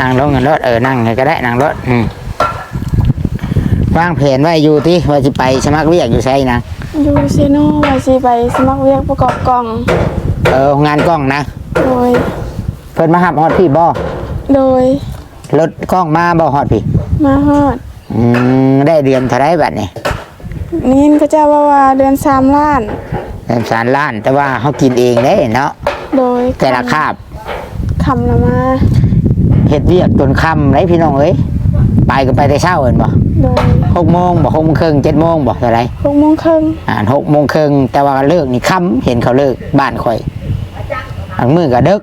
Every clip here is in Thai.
นั่งลงกันรถเออนั่งให้ก็ได้นั่งรถอืมวางแผนไว้อยู่ที่ว่าจะไปสมัครเวียกอยู่ใช่นะอยู่เซโนว่าสิไปสมัครเวียกประกอบกล่อง เอองานกล้องนะโดย เพิ่นมาหับฮอดพี่บ่โดย รถกล้องมาบ่ฮอดพี่มาฮอด อืมได้เดือนเท่าไรบัดนี่นี่เขาเจ้าว่าว่าเดือนสามล้าน เดือนสามล้านแต่ว่าเขากินเองได้เนาะโดยแต่ละคาบคำละมา เฮ็ดเวียกจนค่ำไรพี่น้องเอ้ยไปก็ไปแต่เช้าเห็นบ่โดยหกโมงบ่หกโมงครึ่งเจ็ดโมงบ่เท่าไรหกโมงครึ่งอ่านหกโมงครึ่งแต่ว่าเลิกนี่ค่ำเห็นเขาเลิกบ้านข่อยบางมือก็เดึก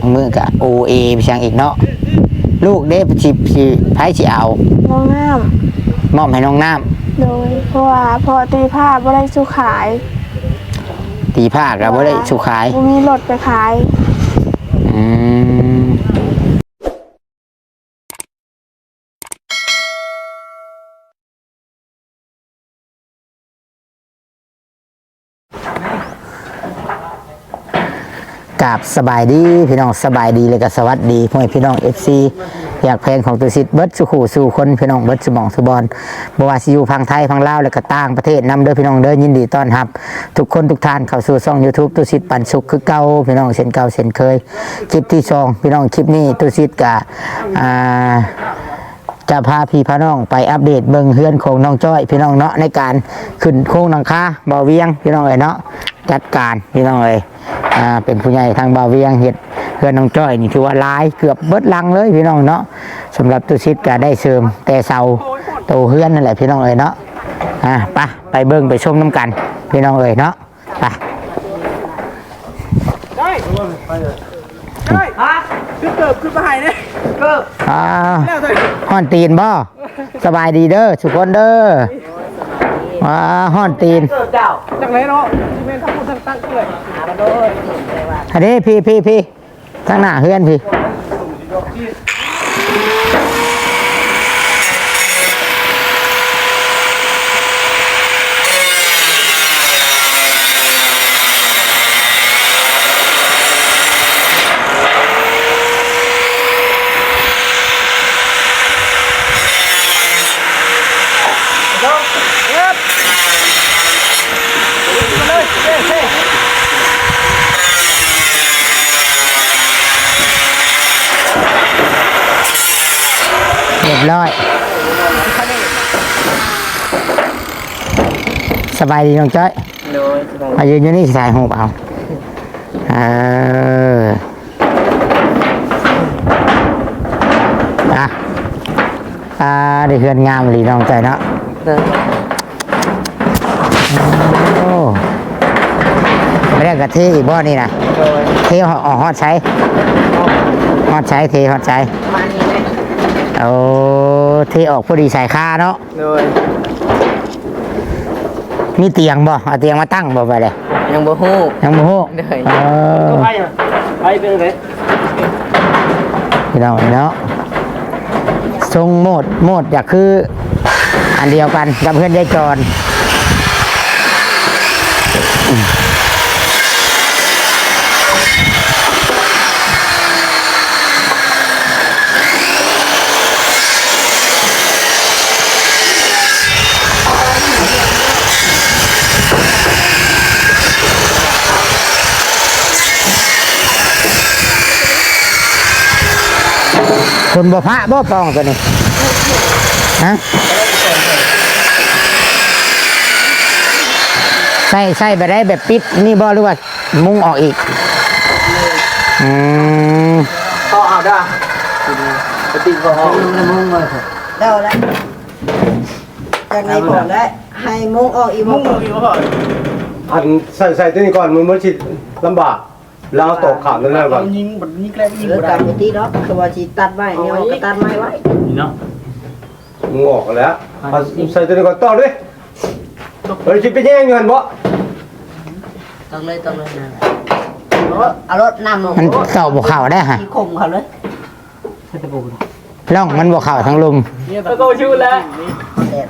บางมือก็โอเอไปช่างอีกเนาะลูกเด้สิสิไผสิเอาน้องน้มอบให้น้องน้ำำโดยเพราะว่าพอตีผ้าบ่ได้สู้ขายตีผ้าก็บ่ได้สุขายบ่มีรถไปขายอืม กราบสบายดีพี่น้องสบายดีเลยก็สวัสดีพ่อแม่พี่น้องเอฟซีอยากเพลงของตุสิทธิ์เบิร์ดสุขูสู่คนพี่น้องเบิร์ดสมองสุบอลบวาสิยูพังไทยพังลาวและก็ต่างประเทศนำเด้อพี่น้องเด้อยินดีต้อนรับ ทุกคนทุกท่านเข้าสู่ช่อง YouTube ตุสิทธิ์ปันสุขคือเก่าพี่น้องเช่นเก่าเช่นเคยคลิปที่สองพี่น้องคลิปนี้ตุสิทธิ์กับอ่าจะพาพี่พาน้องไปอัปเดตเบิงเฮือนของน้องจ้อย พี่น้องเนาะในการขึ้นโค้งหลังคาเบาเวียงพี่น้องเอ๋ยเนาะจัดการพี่น้องเอ๋ย อ่าเป็นผู้ใหญ่ทางบาเวียงเห็ดเฮือนน้องจ้อยนี่ถือว่าลายเกือบเบิดลังเลยพี่น้องเนาะสำหรับตุชิดก็ได้เสริมแต่เสาโตเฮือนนั่นแหละพี่น้องเอ๋ยเนาะอ่าไปไปเบิ่งไปชมน้ำกัน พี่น้องเอ๋ยเนาะไปฮะคือเกิบคือไปเนี่ยเกิบอ่าห้อนตีนบ่สบายดีเด้อทุกคนเด้อ อ่าห้อนตีนเกิบเจ้าจังไหนเนาะที่เมนทั้งหมดทั้งตั้งเลยหามาโดยอันนี้พี่พี่พี่ข้งหน้าเฮือนพี่เรียบร้อยสบายดีน้องจ้อยโดยมายืนอยู่นี่ถ่ายหูปเอาเอออะอ่าได้เฮือนงามหลีน้องจ้อยเนาะโอ้ไม่ได้กะเทอีกบ่นี่นะโดยเทหอฮอดใช้ฮอดใช้เทฮอดใช้ มานี่ เลยเอาเทออกพอดีสายค่าเนาะโดยมีเตียงบ่เอาเตียงมาตั้งบ่ไปเลยยังบ่ฮู้ยังบ่ฮู้ได้เออไปอะไปเป็นไงพี่น้องเนาะทรงโหมดโหมดอยากคือ อันเดียวกันกับเพื่อนยายจร คนบ่พระบ่ปองตัวนี้ฮะใส่ใส่ไปได้แบบปิดนี่บ่หรือว่ามุงออกอีกอืมต่อเอาได้ปฏิบัติ đâu đấy จากในบ่อได้ให้มุงออกอีมุ่มุงงออกอยู่ก่อนอันใส่ใส่ตัวนี้ก่อนมันมันชิดลำบากแล้ว เอาตกขามตัวนั้นก่อน ยิงบัดยิงแกล้งยิงเลือบ่กได้กันอยู่ที่เนาะคือว่าสิตัดไว้เนี่ยเอาก็ตัดไม้ไว้มึงออกแล้วเอาใส่ตัวนี้ก่อนต่อด้วยเฮ้ยชิดไปแย่งเงินบ่ต้องเลยต้องเลยนะเอารถเอารถนำลงมันเก่าบ่เข้าได้ฮะที่คมเขาเลยร่องมันบ่เข้าทั้งลุมแล้วก็ชื่อแล้ว แดด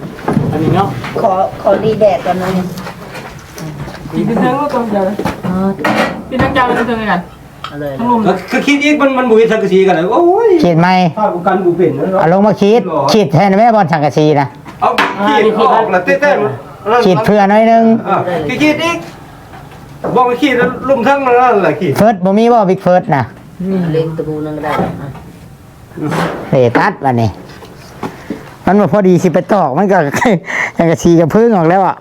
อันนี้เนาะขอขอดีแดดก่อนหนึง พี่เป็นเทิงก็ต้องเจอเออพี่ทั้งจางเป็นเทิงกันเอเลยคือคิดอีกมันมันบุยสังกะสีกันเลยโอ้ยขีดไหมภาพกูกันกูเป็นนะเอาลงมาขีดขีดแทนแม่บอลสังกะสีนะเอาขีดออกแล้วเต้นๆขีดเพื่อหน้อยนึงอะขีดอีกบอกว่าขีดแล้วลุ่มทั้งนั่นแหละขีดเฟิร์สบ่มีบ่บิ๊กเฟิร์สนะเล็งตะบูนึงก็ได้เตตัดวันนี้มันมาพอดีสิไปตอกมันก็ยังกระชีกับพึ่งออกแล้วอะ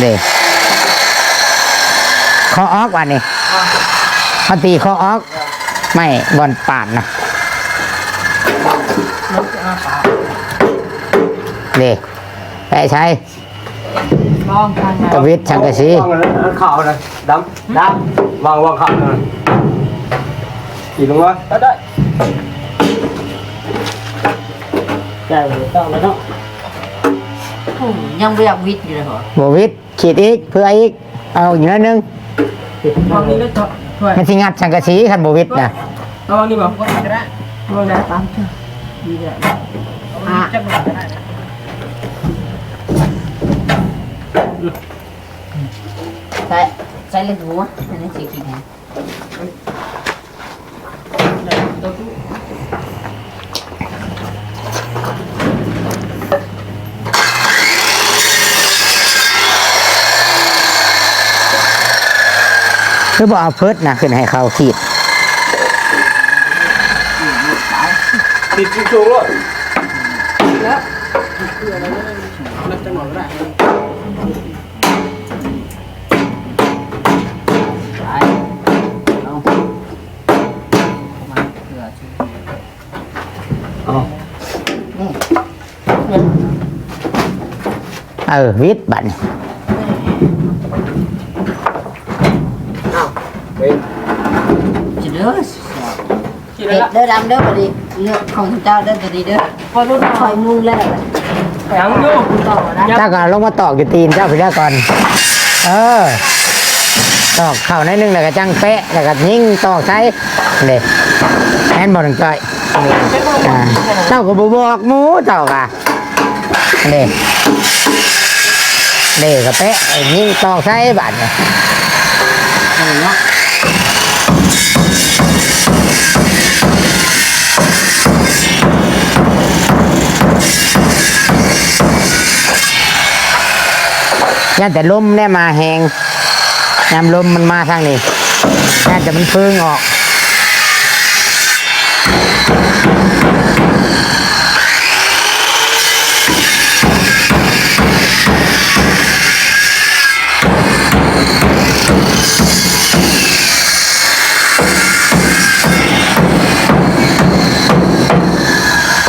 เด็คอออกวันนี้เขาตีคอออก ไม่บอลปาดนะเด็ไปใช้ลองทางไหนตะวิทย์ชังกะชีวางอันขาวนะดำดำวางวางขาวนะขีดลงวะได้ได้ต้องแล้วเนาะยังไม่อยากวิทย์อยู่เลยเหรอบวิทย์ ขีดอีกเพื่ออีก เอาอีกนิดนึงลองนี่ได้ต่อช่วยมันสิงัดชังกะชีคันบวิทย์นะลองนี่บอกก็ได้ลองได้ตามดีเลยอะจะมาได้ใส่ใส่เล็กหัวอันนี้สีขีดแทน คือบอกเอาเพิร์ดนะขึ้นให้เขาขีดขีดสูงๆเลยนับจังหวะได้ใส่เอามาเผื่อชื่อเอานี่เออวิทย์บัตร เว้ย จะเด้อ กี่ เด็แล้วดเด้อดำเด้อพอดีเลือกของเจ้าเด้อพอดีเด้อพอรุ่นคอยมุงแล้วยังอยู่ต่อนะเจ้าก็ลงมาตอกอยู่ตีนเจ้าพี่ได้ก่อน เออ ตอกเข่าในอยนึงแล้วก็จังเป๊ะแล้วก็ยิงตอกใช้เด็แอนบอลจ่อยอ่าเจ้าก็บบอกหมูเจ้าก่ะเด็เด็ก็เป๊ะยิงตอกใช้บัตรเนี่ย ย่านแต่ลมแน่มาแหงยามลมมันมาทางนี้ย่าแต่มันพึ่งออก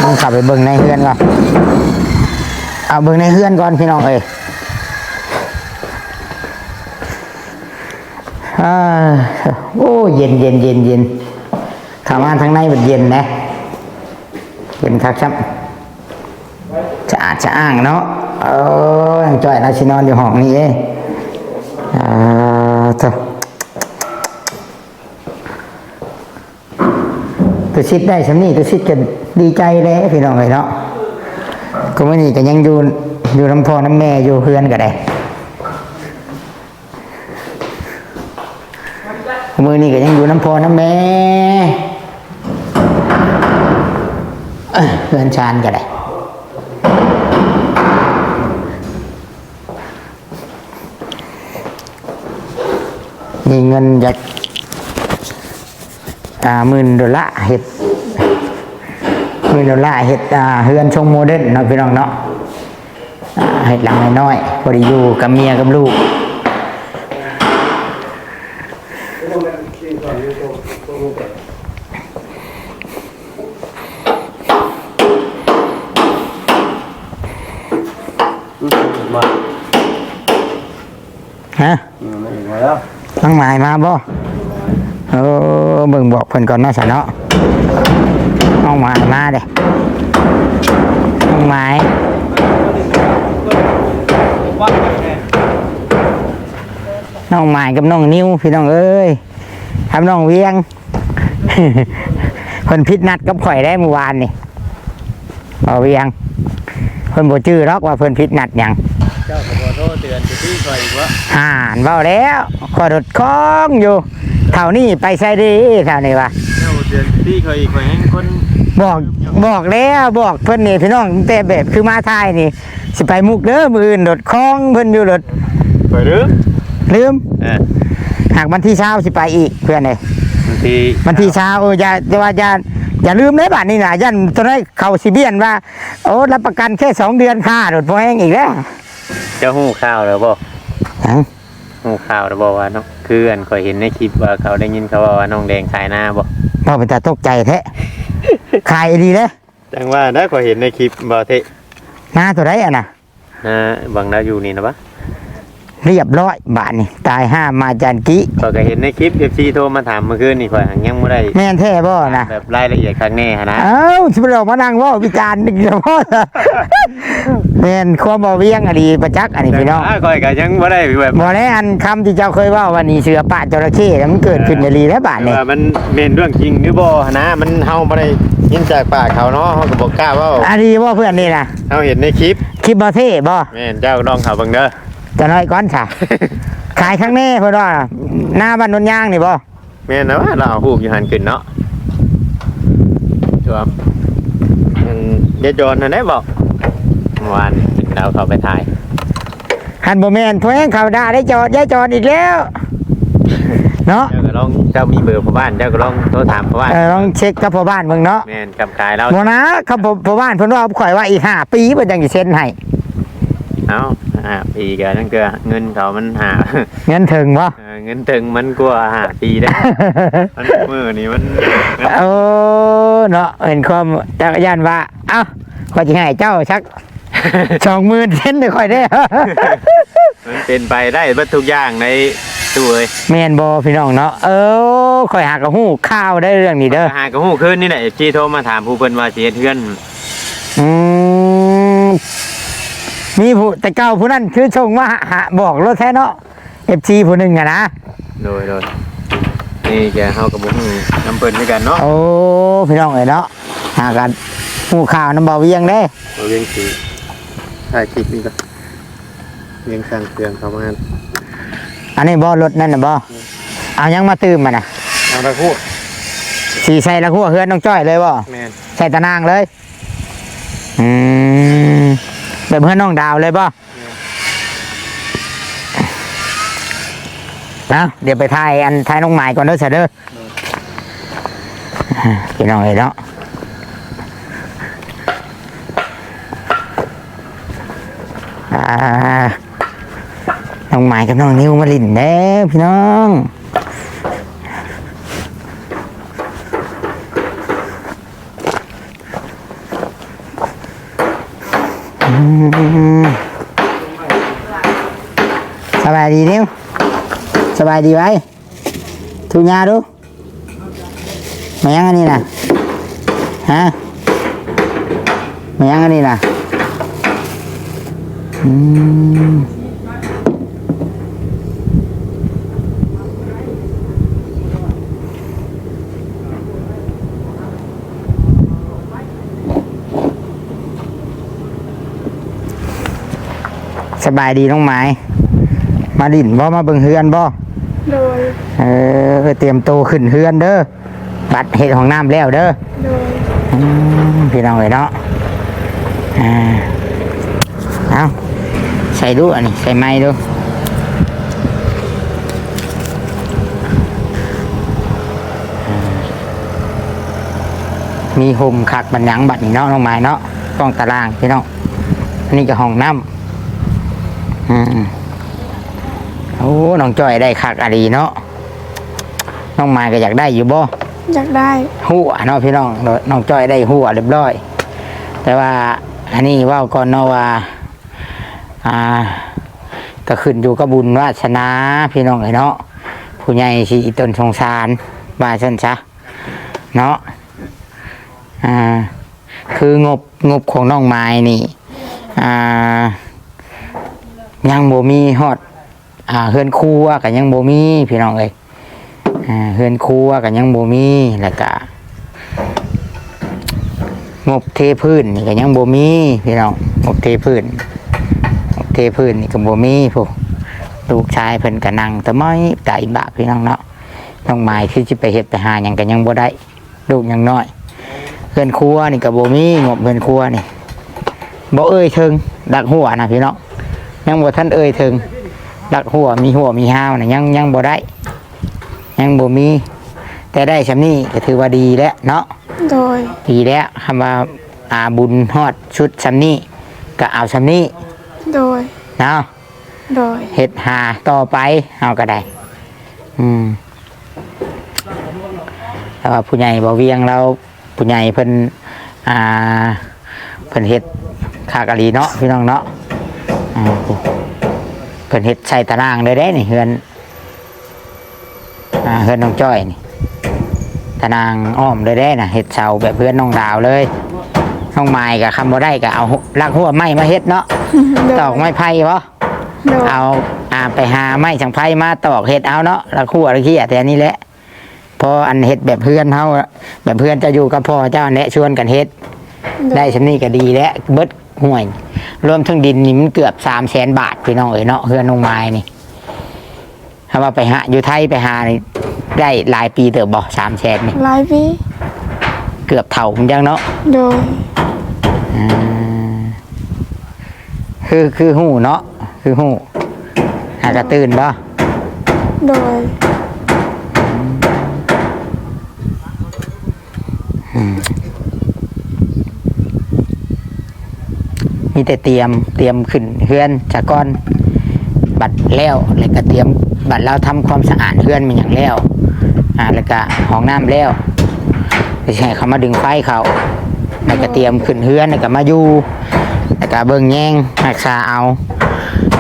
มึงขับไปเบิ่งในเฮือนก่อน เอาเบิ่งในเฮือนก่อนพี่น้องเอ้ย อ่าโอ้เย็นเย็นเย็นเย็นข้ามาทางในมันเย็นนะเย็นคักครับจะอาดจะอ้างเนาะเออจ่อยเราชินอนอยู่ห้องนี้เองอ่าเถอะตัวชิดได้สำนี่ตัวชิดก็ดีใจเลยพี่น้องเลยเนาะก็มื่อนี้ก็ยังอยู่อยู่น้ำพอน้ำแม่อยู่เพื่อนก็ได้ มือนี้ก็ยังอยู่น้ำพอน้ำแม่เอ้ยเพื่อนชานก็ได้มีเงินจากอ่าหมื่นดอลลาร์เห็ดมีโนล่าเห็ดอ่าเฮือนชงโมเดิร์นเนาะพี่น้องเนาะอ่าเห็ดหลังน้อยๆบริยูกับเมียกับลูกฮะ มาแล้ว ทั้งหลายมา บ่เออเบิ่งบอกเพิ่นก่อนเนาะสะเนาะน้องหมายมาเด้น้องหมายน่น้องหมายกับน้องนิ้วพี่น้องเอ้ยทำน้องเวียงเพิ่นพิดนัดกับข่อยได้เมื่อวานนี่บ่เวียงเพิ่นบ่จื้อหรอกว่าเพิ่นผิดนัดหยัง เจ้าก็บ่โทษเตือนสิพี่ค อยอีกว่าห่านเว้าแล้วขอรถคล้องอยู่เท่านี้ไปใส่ดีเท่านี้วะเจ้าเตือนสิพี่คอยอีกคอยให้คนบอกบอกแล้วบอกเพิ่นนี่พี่น้องแต่แบบคือมาทายนี่ สิไปมุกเด้อมืออื่นรถคล้องเพิ่นอยู่รถคอยหรือลืมเออหากวันที่เช้าสิไปอีกเพื่อนเอ้ยบางทีวันที่เช้าเอออย่าอย่าว่าอย่าอย่าลืมเลยบาทนี่นะยันตอนนั้นเขาสิเบียนว่า โอ้รับประกันแค่สองเดือนค่ารถพอแห้งอีกแล้ว เจ้าหู้ข่าวแล้วบ่ หยังหู้ข่าวแล้วบ่ว่าน้องคืออันคอยเห็นในคลิปว่าเขาได้ยินเขาว่าว่าน้องแดงขายหน้าบ่พอเป็นตาตกใจแท้ขายดีเลยจังว่าได้คอยเห็นในคลิปบ่เทะหน้าตัวไรอะนะนะบางดาอยู่นี่นะปะ เรียบร้อยบาทนี่ตายห้ามาจานกิข้อยก็เห็นในคลิป FC โทรมาถามเมื่อคืนนี่ข่อยยังบ่ได้แม่นแท้บ่นะแบบรายละเอียดข้างแน่หั้นนะเอ้าชิบเรามานั่งเว่าวิจารณ์นึกเฉพาะแม่นความบ่เวียงอันนี้ประจักษ์อันนี้พี่น้องแต่ว่าข่อยก็ยังบ่ได้แบบบ่ได้อันคำที่เจ้าเคยเว่าวันนี้เสือป่าจระเข้แล้วมันเกิดขึ้นในรีแล้วบาทนี่ ว่ามันเป็นเรื่องจริงหรือบ่หั้นนะมันเฮาบ่ได้ยินจากปากเขาเนาะเฮาก็บ่กล้าเว้าอันนี้ว่าเพื่อนนี่นะเฮาเห็นในคลิป คลิปบ่เท่บ่แม่นเจ้าก็ลองเขาเบิ่งเด้อ จะน้อยก้อนค่ะ ขายข้างแน่เพื่อนว่าหน้าบ้านนนย่างนี่บ่แม่นนะว่าเราเอาฮูกอยู่หันขึ้นเนาะจวบมันเดี๋ยวโจรนั่นได้บอกเมื่อวานเราเข้าไปถ่าย หันบ่แม่นเพื่อนเขาด่าได้จอดย้ายจอดอีกแล้ว เนาะเจ้าก็ลองเจ้ามีเบอร์พ่อบ้านเจ้าก็ลองโทรถามพ่อบ้านเออลองเช็คกับพ่อบ้านมึงเนาะแม่นกับขายเราบ่นะเขาพ่อพ่อบ้านเพิ่นว่าข่อยว่าอีกห้าปีเพิ่นจังสิเซ็นให้เอ้า อ่าปีก็นั่นก็เงินเขามันหาเงินถึงบ่เออเงินถึงมันกว่าหาปีได้มันมือนี่มันโอ้เนาะเห็นความจักรยานว่าเอ้าข่อยสิให้เจ้าชัก20,000เซ็นให้ข่อยได้มันเป็นไปได้เบัดทุกอย่างในตู้เอ้ยแม่นบ่พี่น้องเนาะเออข่อยหากระหู้ข้าวได้เรื่องนี้เด้อหากระหูขึ้นนี่แหละจีโทรมาถามผู้เพิ่นว่าสิเฮ็ดเทือนอืม มีผู้แต่เก่าผู้นั้นคือชงว่าหาบอกรถแท้เนาะเอฟซีผู้หนึ่งอะนะ โดยโดยนี่แกเฮากับบ่ฮู้นำเพิ่นคือกันเนาะโอ้พี่น้องเอ๋ยเนาะหากันผู้ข่าวน้ำเบาเวียงเด้ เราเรียงสีถ่ายคลิปนี่ก็เรียงสั่งเครื่องเข้ามาอันนี้บ่รถนั่นน่ะบ่เอายังมาตื่มมาน่ะเอาตะคู่สีใส่ละหัวเฮือนน้องจ้อยเลยบ่แม่นใส่ตะนางเลย อืม แบบเพื่อนน้องดาวเลยป่ะนะเดี๋ยวไปถ่ายอันถ่ายน้องหมายก่อนเด้อเสเด้ออ่าพี่น้องเลยเนาะน้องหมายกับน้องนิ้วมาลินเด้พี่น้อง อืมสบายดีนิ้วสบายดีไว้ทุญาดูมายังอันนี้นะฮะมายังอันนี้นะอืมสบายดีน้องไม้ มาดินบ่มาเบิ่งเฮือนบ่โดยเออเตรียมโตวขึ้นเฮือนเด้อบัดเห็ดของน้ำแล้วเด้อโดยอืมพี่น้องเลยเนาะอ่าเอาใส่ดูอันนี้ใส่ไม้ดูอ่ามีห่มขักบันยังบัดนี่เนาะน้องไม้เนาะกล้องตารางพี่น้องอันนี้ก็ห้องน้ำอืมโอ้น้องจ้อยได้คักอะดีเนาะน้องไม้ก็อยากได้อยู่บ่อยากได้หัวเนาะพี่น้องน้องจ้อยได้หัวเรียบร้อย แต่ว่าอันนี้เว่าก่อนเนาะว่าอ่า ก็ขึ้นอยู่กับบุญวาสนาพี่น้องเลยเนาะผู้ใหญ่สิตนสงสารว่าเช่นซะเนาะอ่าคืองบงบของน้องไม้นี่ อ่า ยังบ่มีฮอด อ่าเฮือนครัวก็ยังบ่มีพี่น้องเอ้ยอ่าเฮือนครัวกันยังบ่มีแล้วก็งบเทพื้นนี่ก็ยังบ่มีพี่น้องงบเทพื้นงบเทพื้นนี่ก็บ่มีพวกลูกชายเพิ่นก็นั่งแต่ไม่ไก่บะพี่น้องเนาะน้องไม้ที่สิไปเฮ็ดไปหาหยังก็ยังบ่ได้ลูกยังน้อยเพื่อนครัวนี่ก็บ่มีงบเพื่อนครัวนี่บ่เอ่ยถึงดักหัวนะพี่น้องยังบ่ทันเอ่ยถึง ดักหัวมีหัวมีห้าวน่ะยังยังบ่ได้ ยังบ่มี แต่ได้ชำนี้ก็ถือว่าดีแล้วเนาะโดยดีแล้วคำว่าอาบุญฮอดชุดชำนี้ก็เอาชำนี้โดยเนาะโดยเฮ็ดหาต่อไปเอาก็ได้ อืมแต่ว่าผู้ใหญ่บ่เวียงเราผู้ใหญ่เพิ่นอ่าเพิ่นเฮ็ดคากะลีเนาะพี่น้องเนาะอ่าเพิ่นเฮ็ดใส่ตารางเลยได้นี่เฮือนอ่าเฮือนน้องจ้อยนี่ตารางอ้อมเลยได้น่ะเฮ็ดเสาแบบเพื่อนน้องดาวเลยน้องไม้กับคำบ่ได้ก็เอาลักหัวไม้มาเฮ็ดเนาะโดยตอกไม้ไผ่บ่โดยเอาอ่าไปหาไม้สังไผ่มาตอกเห็ดเอาเนาะแล้วคู่อะไรขี้แต่อันนี้แหละพออันเห็ดแบบเพื่อนเขาแบบเพื่อนจะอยู่กับพ่อเจ้าแนะชวนกันเห็ดได้ชำนี้ก็ดีแล้วเบิด ห่วย รวมทั้งดินนี่มันเกือบสามแสนบาทพี่น้องเอ๋ยเนาะเฮือนนงไม้นี่ถ้าว่าไปหาอยู่ไทยไปหานี่ได้หลายปีเติบบ่สามแสนนี่หลายปีเกือบเท่าผมยังเนาะโดยอืมคือคือหูเนาะคือหูหากระตื่นบ่โดยมี แต่เตรียมเตรียมขึ้นเฮือนจากก้อน บัตรแล้วแล้วก็เตรียมบัตรเราทำความสะอาดเฮือนมันอย่างแล้วอ่าแล้วก็ห้องน้ำแล้วไม่ใช่เขามาดึงไฟเขาแล้วก็เตรียมขึ้นเฮือนแล้วก็มาอยู่แล้วก็เบิ่งแยงรักษาเอา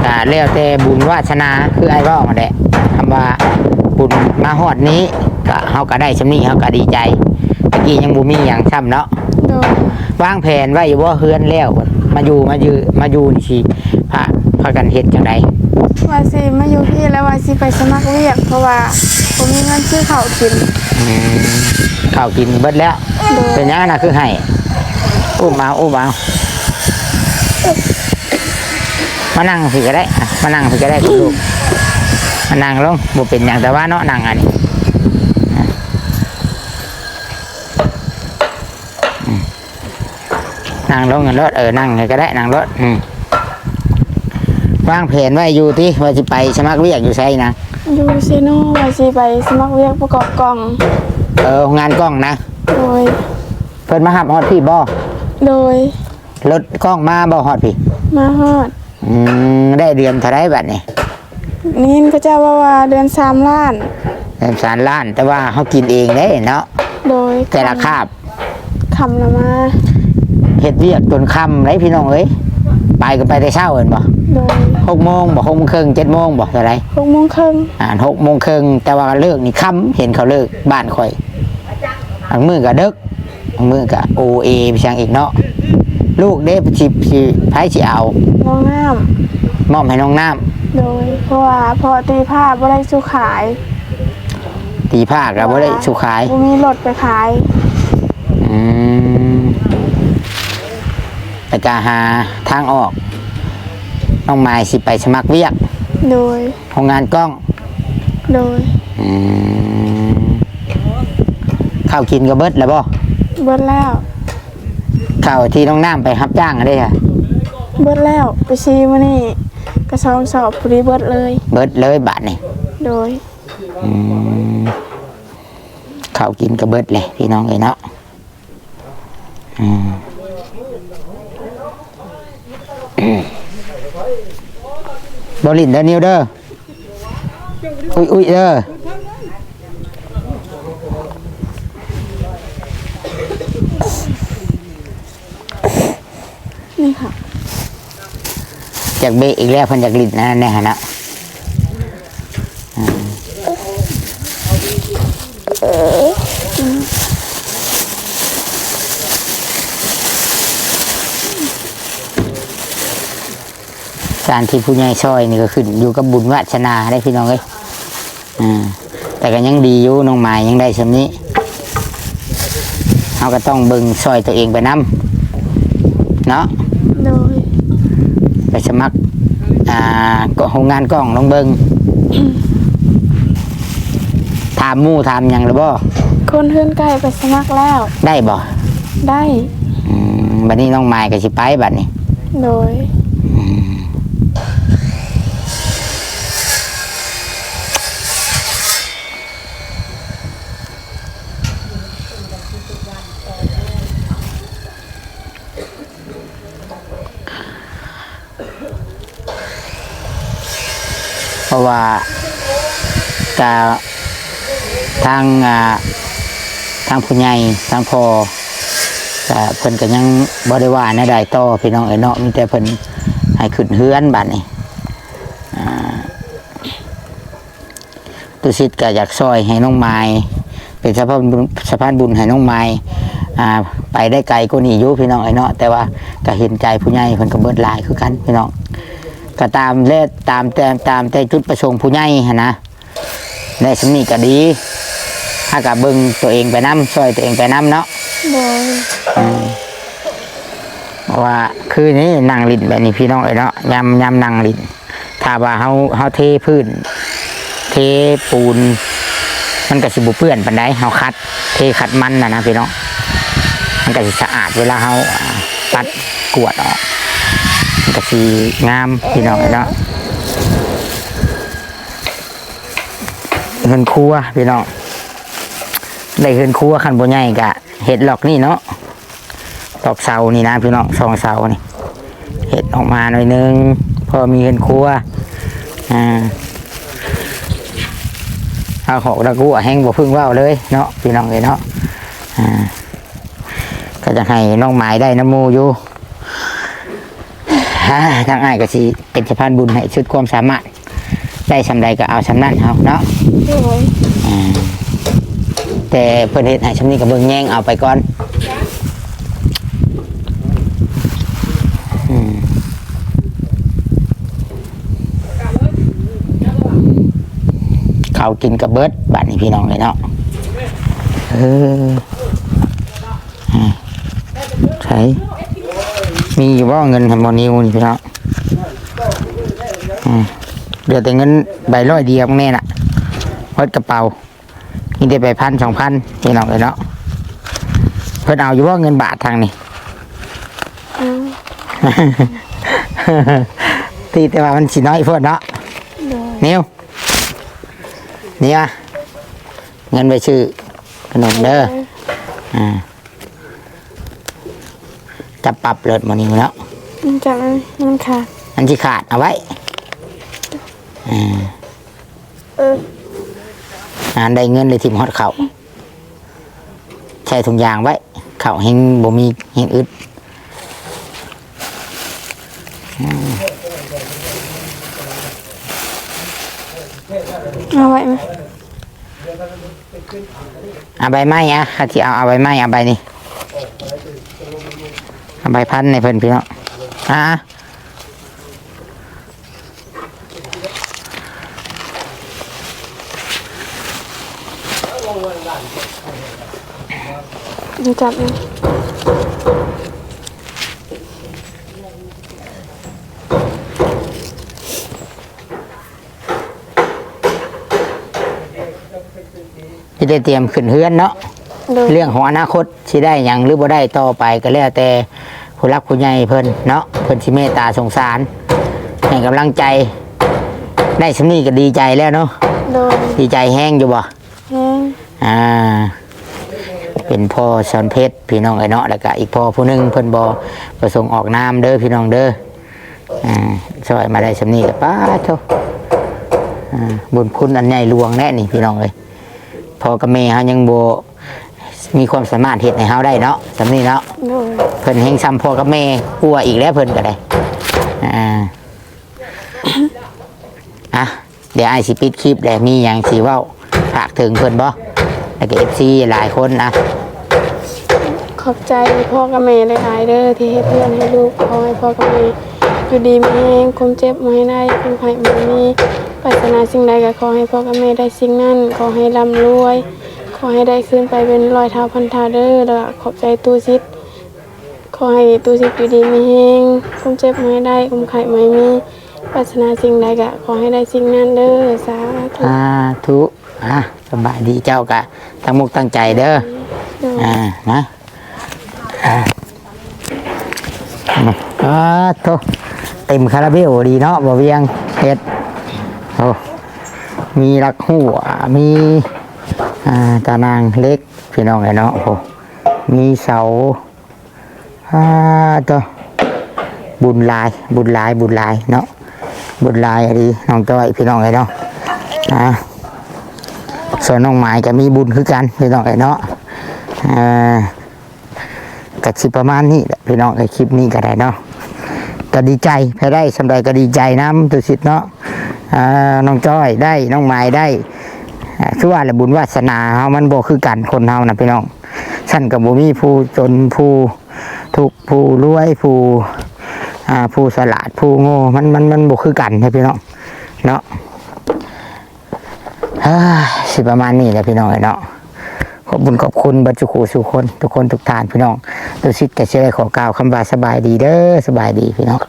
ก็แล้วแต่บุญวาสนาคือไอ้ว่ามาแหละคำว่าบุญมาฮอดนี้ก็เฮาก็ได้ชำนี้เฮาก็ดีใจตะกี้ยังบ่มีอย่างซ้ำเนาะโดยวางแผนไว้อยู่ว่าเฮือนแล้ว มาอยู่มายืมาอยู่นี่สิพาพากันเฮ็ดจังไดว่าสิมาอยู่พี่แล้วว่าสิไปสมัครเรียกเพราะว่าผมมีเงินซื้อข้าวกินอืมข้าวกินเบิดแล้วโดยเป็นหยังน่ะคือให้อุ้มเอาอุ้มเอามานั่งสิก็ได้อะมานั่งสิก็ได้คุณลูกมานั่งลงบ่เป็นหยังแต่ว่าเนาะนั่งอันนี้อะอืม นั่งลงกันรถเออนั่งก็ได้นั่งรถอืมวางแผนไว้อยู่ที่ว่าจะไปสมัครเวียกอยู่ใช่นะอยู่เซโนว่าสิไปสมัครเรียกประกอบกล่อง เอองานกล้องนะโดย เพิ่นมาหับฮอดพี่บ่โดย รถกล้องมาบ่ฮอดพี่มาฮอด อืมได้เดือนเท่าไรบัดนี่นี่ก็จะว่าว่าเดือนสามล้าน เดือนสามล้านแต่ว่าเขากินเองได้เนาะโดยแต่ละคาบคำละมา เฮ็ดเวียกจนค่ำไรพี่น้องเอ้ยไปก็ไปแต่เช้าเห็นบ่โดยหกโมงบ่หกโมงครึ่งเจ็ดโมงบ่เท่าไรหกโมงครึ่งอ่านหกโมงครึ่งแต่ว่าเลิกนี่ค่ำเห็นเขาเลิกบ้านข่อยบางมือก็ดึกบางมือก็โอเอไปช่างอีกเนาะลูกเด้สิสิไผสิเอาน้องน้มอบให้น้องน้ำำโดยเพราะว่าพอตีผ้าบ่ได้สู้ขายตีผ้าก็บ่ได้สุขายบ่มีรถไปขายอืม แต่การหาทางออก น้องไม้สิไปสมัครเวียกโดยโรงงานกล้องโดยอืมข้าวกินก็เบิดแล้วบ่เบิดแล้ว ข้าวที่น้องน้ำไปรับจ้างอะได้ค่ะเบิดแล้วไปซีมานี่กระซองสอบพอดีเบิดเลย เบิดเลยบาทนี่โดย อืมข้าวกินก็เบิดเลยพี่น้องเอ้ยเนาะอืม บรินเด้อนิวเด้ออุ้ยอุ้ยเด้อนี่ค่ะจากเบะอีกแล้วเพันจากลิ้นนะแน่ฮะนะอืม การที่ผู้ใหญ่ช่วยนี่ก็ขึ้นอยู่กับบุญวาสนาได้พี่น้องเอ้ยอ่าแต่ก็ยังดีอยู่น้องหมายยังได้ชำนี้เฮเราก็ต้องเบิ่งซอยตัวเองไปนํเนาะโดยไปสมัครอ่าก็โรงงานกล้องลองเบิ่งถามหมู่ถามหยังหรือบ่คนเฮือนใกล้ไปสมัครแล้ว ได้บ่ได้ อืมบัดนี้น้องไม้ก็สิไปบัดนี้ โดย ราะว่าจะทางทางผู้ใหญ่ทางพ่อก็เพิ่นก็ยังบ่ได้ว่าแนวใดต่อพี่น้องเอ้เนาะมีแต่เพิ่นให้ขึ้นเฮือนบัดนี้อ่าตุสิทธ์ก็อยากซอยให้น้องไม้เป็นสะพานสะพานบุญให้น้องไม้ไปได้ไกลกว่านี้อยู่พี่น้องเอ้เนาะแต่ว่าก็เห็นใจผู้ใหญ่เพิ่นก็เบิดลายคือกันพี่น้อง ก็ตามเลขตามแต่ตามแต่จุดประสงค์ผู้ใหญ่หั้นนะในสำนีก็ดีถ้ากับเบิ่งตัวเองไปน้ำช่วยตัวเองไปน้ำเนาะโดยเพราะว่าคือนี่นั่งลิ้นแบบนี้พี่น้องเอ้ยเนาะยำยำนั่งลิ้นถ้าว่าเฮาเฮาเทพื้น เทปูน มันก็สิบุเปื้อนปันไดเฮาคัด เทขัดมันนะนะพี่น้องมันก็สิสะอาดเวลาเฮาอ่าปัดกวดออกมัน ก็สิงามพี่น้องเนาะเงินครัวพี่น้องได้เงินครัวขันบนใหญ่กะเห็ดหลอกนี่เนาะดอกเสานี่นะพี่น้องสองเสานี่เห็ดออกมาหน่อยนึงพอมีเงินครัวอ่าเอาหอกตะกั่วแห้งบ่พึ่งว่าวเลยเนาะพี่น้องเลยเนาะอ่าก็จะให้น้องหมายได้น้ำมูอยู่ ฮ่าทางอ้ายก็สิเป็นสะพานบุญให้ชุดความสามารถ ได้สำใดก็เอาสำนั้นเอาเนาะโดยแต่เพื่อนเฮ็ดให้ชำนี้กับเบิ่งแย่งเอาไปก่อนอืมเขาวกินกับเบิร์ดบ้านนี้พี่น้องเลยเนาะเอออ่าใช่ มีอยู่ว่าเงินทำบอนิวนี่พี่น้องอืมเหลือแต่เงินใบร้อยเดียวแน่น่ะวัดกระเป๋านี่ได้ไปพันสองพันพี่น้องเลยเนาะเพิ่นเอาอยู่ว่าเงินบาททางนี้เอาตีแต่ว่ามันสิน้อยเพิ่นเนาะโดยนิวนี่อะเงินไปซื้อขนมเด้ออ่า จะปรับเลิศมันนี้เนาะมันจะมันขาดอันที่ขาดเอาไว้อ่าเอออ่านได้เงินเลยทิมฮอดเขาใช้ถุงยางไว้ เขาเฮงบ่มีเฮงอึดเอาไว้ไหมเอาใบไม้อะข้าที่เอาเอาใบไม้เอาใบนี้เอา ใบพันในเพิ่นพี่น้องอะมันจับนะที่ได้เตรียมขึ้นเฮือนเนาะ เรื่องของอนาคตสิได้หยังหรือบ่ได้ต่อไปก็แล้วแต่ ผู้รักผู้ใหญ่เพิ่นเนาะเพิ่นสิเมตตาสงสารให้กำลังใจได้สำนีก็ดีใจแล้วเนาะโดยดีใจแห้งอยู่บ่แห้งอ่า เป็นพ่อสอนเพชรพี่น้องไอ้เนาะแล้วก็อีกพ่อผู้หนึงเพิ่นบ่ประสงค์ออกนามเด้อพี่น้องเด้ออ่าช่วยมาได้สำนีก็ป้าโทอ่าบุญคุณอันใหญ่หลวงแน่นี่พี่น้องเอ้ยพ่อกับแม่เฮายังบ่ มีความสามารถเฮ็ดให้เฮาได้เนาะสำนี้เนาะโดยเพิ่นเฮงซ้ำพ่อกับแม่กลัวอีกแล้วเพิ่นก็ได้อ่าอะเดี๋ยวไอสิปิดคลิปแล้วมีหยังสิเว้าฝากถึงเพิ่นบ่แล้วก็ FC หลายคนนะ ขอบใจพ่อกับแม่หลายๆเด้อที่ให้เพื่อนให้ลูกขอให้พ่อกับแม่อยู่ดีมีแห้งคมเจ็บมาให้ได้คมไผ่มันมีปรารถนาสิ่งใดก็ขอให้พ่อกับแม่ได้สิ่งนั้นขอให้ร่ำรวยข ออให้ได้ขึ้นไปเป็นรอยเท้าพันเท้าเด้อแล้วก็ขอบใจตู้ซิดขอให้ตู้ซิดอยู่ดีมีแฮงคุมเจ็บไม่ได้คุมไข่ไม่มีปรารถนาสิ่งใดก็ขอให้ได้สิ่งนั้นเด้อสาธุสาธุอะสบายดีเจ้ากะตั้งมุกตั้งใจเด้อเด้ออ่านะอ่าอ่าโตเต็มคาราเบลดีเนาะบ่เวียงเฮ็ดโอ้มีรักหัวมี อ่าตานางเล็กพี่น้องไอ้เนาะโอ้มีเสาอ่าโตบุญลาย บุญลาย บุญลายเนาะบุญลายอะดีน้องจ้อยพี่น้องไอ้เนาะอ่าส่วนน้องหมายก็มีบุญคือกันพี่น้องไอ้เนาะอ่าก็สิประมาณนี้พี่น้องในคลิปนี้ก็ได้เนาะก็ดีใจไปได้สำใดก็ดีใจน้ำตุสิทธิ์เนาะน้องจ้อยได้น้องไม้ได้ คือว่าละบุญวาสนาเฮามันบ่คือกันคนเฮานะพี่น้องสั่นกับบ่มีผู้จนผู้ทุกผู้รวยผู้อ่าผู้สลาดผู้โง่มันมันมันบ่คือกันนะพี่น้องเนาะอ่าสิประมาณนี้แหละพี่น้องเนาะขอบคุญขอบคุณบัจจุคูสุคน ทุกคนทุกทานพี่น้องตุสิตกับเชื่อขอกล่าวคำว่าสบายดีเด้อสบายดีพี่น้อง